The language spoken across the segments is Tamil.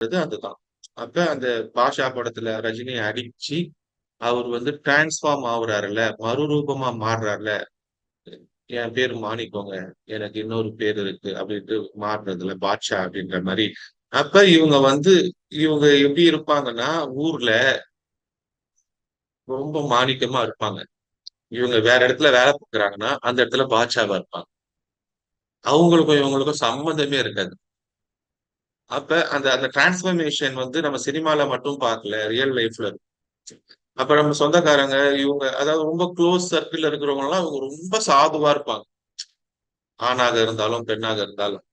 அதுதான். அப்ப அந்த பாஷா படத்துல ரஜினி அடிச்சு அவர் வந்து டிரான்ஸ்ஃபார்ம் ஆகுறாருல மறுரூபமா மாறுறாருல என் பேர் மாணிக்கோங்க எனக்கு இன்னொரு பேர் இருக்கு அப்படின்ட்டு மாறுறதுல பாட்ஷா அப்படின்ற மாதிரி. அப்ப இவங்க வந்து இவங்க எப்படி இருப்பாங்கன்னா ஊர்ல ரொம்ப மாணிக்கமா இருப்பாங்க. இவங்க வேற இடத்துல வேலை பார்க்குறாங்கன்னா அந்த இடத்துல பாட்ஷாவா இருப்பாங்க. அவங்களுக்கும் இவங்களுக்கும் சம்மந்தமே இருக்காது. அப்ப அந்த அந்த டிரான்ஸ்பர்மேஷன் வந்து நம்ம சினிமால மட்டும் பார்க்கல ரியல் லைஃப்ல அப்ப நம்ம சொந்தக்காரங்க இவங்க அதாவது ரொம்ப க்ளோஸ் சர்க்கிள் இருக்கிறவங்க எல்லாம் அவங்க ரொம்ப சாதுவா இருப்பாங்க. ஆணாக இருந்தாலும் பெண்ணாக இருந்தாலும்.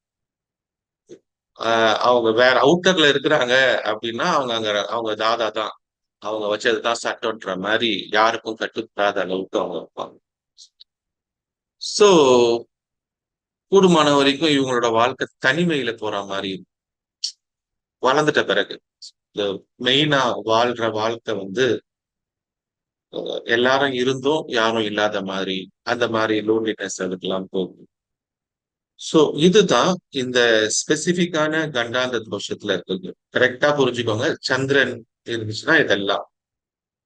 ஆஹ் அவங்க வேற அவுட்டர்ல இருக்கிறாங்க அப்படின்னா அவங்க அங்க அவங்க தாதா தான். அவங்க வச்சதுதான் சட்டம்ன்ற மாதிரி யாருக்கும் கட்டுப்படாத அளவுக்கு அவங்க இருப்பாங்க. சோ கூடுமான வரைக்கும் இவங்களோட வாழ்க்கை தனிமையில போற மாதிரி இருக்கும். வளர்ந்துட்ட பிறகு இந்த மெயினா வாழ்ற வாழ்க்கை வந்து எல்லாரும் இருந்தும் யாரும் இல்லாத மாதிரி அந்த மாதிரி லோன்லினஸ் அதுக்கெல்லாம் போகும் சோ இதுதான் இந்த ஸ்பெசிபிக்கான கண்டாந்த தோஷத்துல இருக்குது. கரெக்டா புரிஞ்சுக்கோங்க. சந்திரன் இருந்துச்சுன்னா இதெல்லாம்.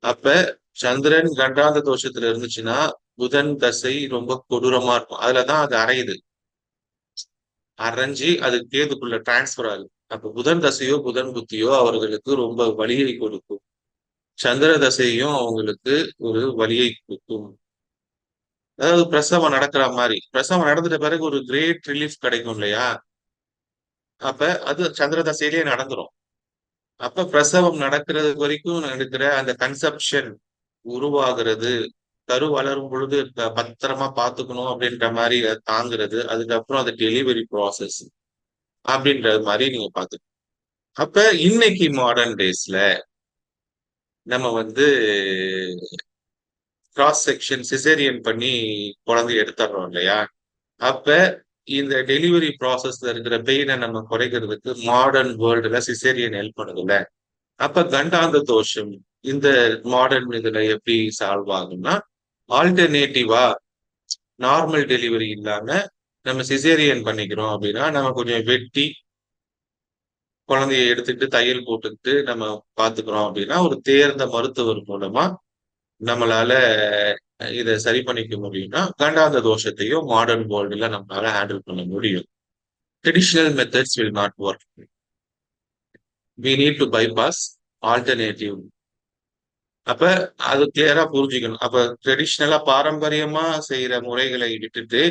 அப்ப சந்திரன் கண்டாந்த தோஷத்துல இருந்துச்சுன்னா புதன் தசை ரொம்ப கொடூரமா இருக்கும். அதுலதான் அது அரையுது. அரைஞ்சு அது கேதுக்குள்ள டிரான்ஸ்பர் ஆகுது. அப்ப புதன் தசையோ புதன் புத்தியோ அவர்களுக்கு ரொம்ப வலியை கொடுக்கும். சந்திர தசையும் அவங்களுக்கு ஒரு வலியை கொடுக்கும். அதாவது பிரசவம் நடக்கிற மாதிரி. பிரசவம் நடந்துட்ட பிறகு ஒரு கிரேட் ரிலீஃப் கிடைக்கும் இல்லையா? அப்ப அது சந்திர தசையிலேயே நடந்துரும். அப்ப பிரசவம் நடக்கிறது வரைக்கும் நடக்கிற அந்த கன்செப்ஷன் உருவாகிறது. கரு வளரும் பொழுது பத்திரமா பாத்துக்கணும் அப்படின்ற மாதிரி தாங்குறது. அதுக்கப்புறம் அது டெலிவரி ப்ராசஸ் அப்படின்ற மாதிரி நீங்க பாத்துக்கணும் அப்ப இன்னைக்கு மாடர்ன் டேஸ்ல நம்ம வந்து கிராஸ் செக்ஷன் சிசேரியன் பண்ணி குழந்தைய எடுத்துடுறோம் இல்லையா? அப்ப இந்த டெலிவரி ப்ராசஸ்ல இருக்கிற பெயினை நம்ம குறைக்கிறதுக்கு மாடர்ன் வேர்ல்டுல சிசேரியன் ஹெல்ப் பண்ணுதுல்ல? அப்ப கண்டாந்த தோஷம் இந்த மாடர்ன் இதுல எப்படி சால்வ் ஆகும்னா ஆல்டர்னேட்டிவா நார்மல் டெலிவரி இல்லாம நம்ம சிசேரியன் பண்ணிக்கிறோம் அப்படின்னா நம்ம கொஞ்சம் வெட்டி குழந்தைய எடுத்துட்டு தையல் போட்டுக்கிட்டு நம்ம பாத்துக்கிறோம் அப்படின்னா ஒரு தேர்ந்த மருத்துவர் மூலமா நம்மளால இதை சரி பண்ணிக்க முடியும்னா கண்டாந்த தோஷத்தையும் மாடர்ன் வேர்ல்டுல நம்மளால ஹேண்டில் பண்ண முடியும். Traditional methods will not work we need to bypass alternative அப்ப அது கிளியரா புரிஞ்சுக்கணும். அப்ப ட்ரெடிஷ்னலா பாரம்பரியமா செய்யற முறைகளை விட்டுட்டு